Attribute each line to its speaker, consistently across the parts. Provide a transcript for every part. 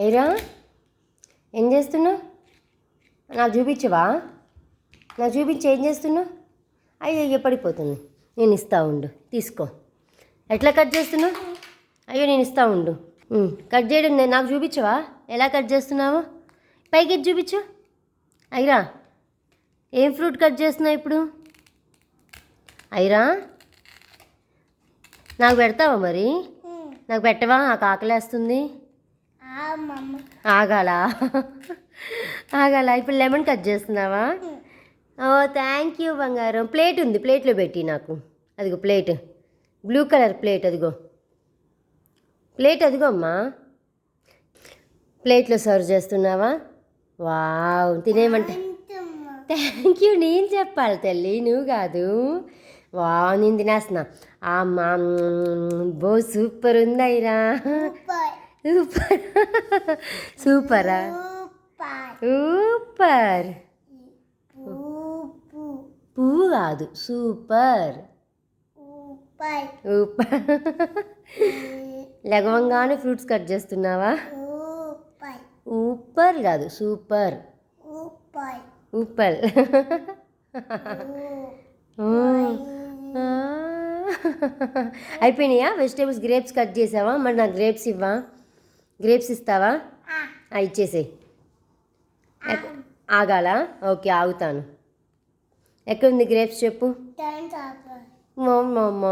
Speaker 1: ఏరా? ఏం చేస్తున్నావు? నాకు చూపించవా? నాకు చూపించి ఏం చేస్తున్నావు? అయ్యో అయ్యో పడిపోతుంది. నేను ఇస్తా ఉండు. తీసుకో. ఎట్లా కట్ చేస్తున్నావు? అయ్యో నేను ఇస్తా ఉండు. కట్ చేయడం నాకు చూపించవా? ఎలా కట్ చేస్తున్నావు? పైకి చూపించు. అయిరా ఏం ఫ్రూట్ కట్ చేస్తున్నావు ఇప్పుడు? అయిరా నాకు పెడతావా మరి? నాకు పెట్టవా? నాకు ఆకలేస్తుంది. ఆగాల? ఆగాల? ఇప్పుడు లెమన్ కట్ చేస్తున్నావా? ఓ థ్యాంక్ యూ బంగారం. ప్లేట్ ఉంది ప్లేట్లో పెట్టి నాకు. అదిగో ప్లేట్. బ్లూ కలర్ ప్లేట్ అదిగో. ప్లేట్ అదిగో అమ్మా. ప్లేట్లో సర్వ్ చేస్తున్నావా? వావ్ తినేమంటే థ్యాంక్ యూ నేను చెప్పాలి తల్లి నువ్వు కాదు. వావ్ నేను తినేస్తున్నా. అమ్మా బో సూపర్. ఉందైరా సూపర్. సూపరా? సూపర్. పువ్వు. కాదు సూపర్. సూపర్. లగవంగానే ఫ్రూట్స్ కట్ చేస్తున్నావా? ఊపర్ కాదు సూపర్. ఊపర్ అయిపోయినాయా? వెజిటేబుల్స్ గ్రేప్స్ కట్ చేసావా? మరి నాకు గ్రేప్స్ ఇవ్వా? గ్రేప్స్ ఇస్తావా? ఆ, ఇచ్చేసేయ్ ఆగాలా? ఓకే ఆగుతాను. ఎక్కడుంది గ్రేప్స్ చెప్పు. అమ్మ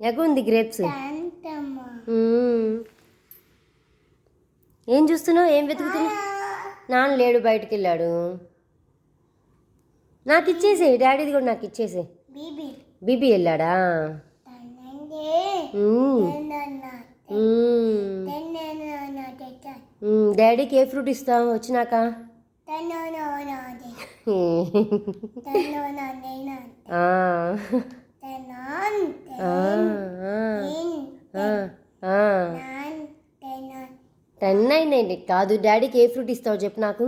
Speaker 1: ఎక్కడుంది గ్రేప్స్. ఏం చూస్తున్నావు? ఏం వెతుకుతున్నావు? నాన్న లేడు బయటికి వెళ్ళాడు నాకు ఇచ్చేసేయి డాడీది కూడా నాకు ఇచ్చేసేయి
Speaker 2: బీబీ.
Speaker 1: బీబీ వెళ్ళాడా. డాడీకి ఏ ఫ్రూట్ ఇస్తావు వచ్చినాక. టెన్ అయినాయి కాదు డాడీకి ఏ ఫ్రూట్ ఇస్తావు చెప్పు నాకు.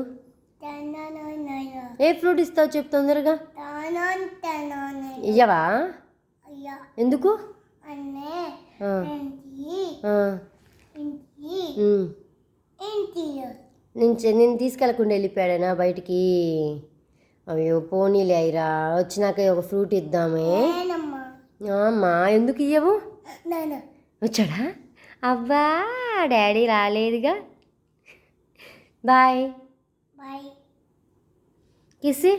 Speaker 1: ఏ ఫ్రూట్ ఇస్తావు చెప్పు తొందరగా. ఇయ్యవా? ఎందుకు? నేను నేను తీసుకెళ్ళకుండా వెళ్ళిపోయాడనా బయటికి? అయ్యో పోనీలే అయిరా వచ్చినాక ఒక ఫ్రూట్ ఇద్దామే. అమ్మా ఎందుకు ఇయ్యవు?
Speaker 2: నేను
Speaker 1: వచ్చాడా? అబ్బా daddy రాలేదుగా. Bye.
Speaker 2: Bye.
Speaker 1: Kissy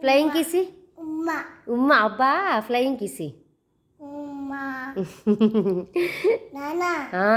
Speaker 1: flying kissy
Speaker 2: ఉమ్మ.
Speaker 1: ఉమ్మ అబ్బా ఫ్లయింగ్ కిసి
Speaker 2: ఉమ్మ. నాన్న
Speaker 1: ఆ,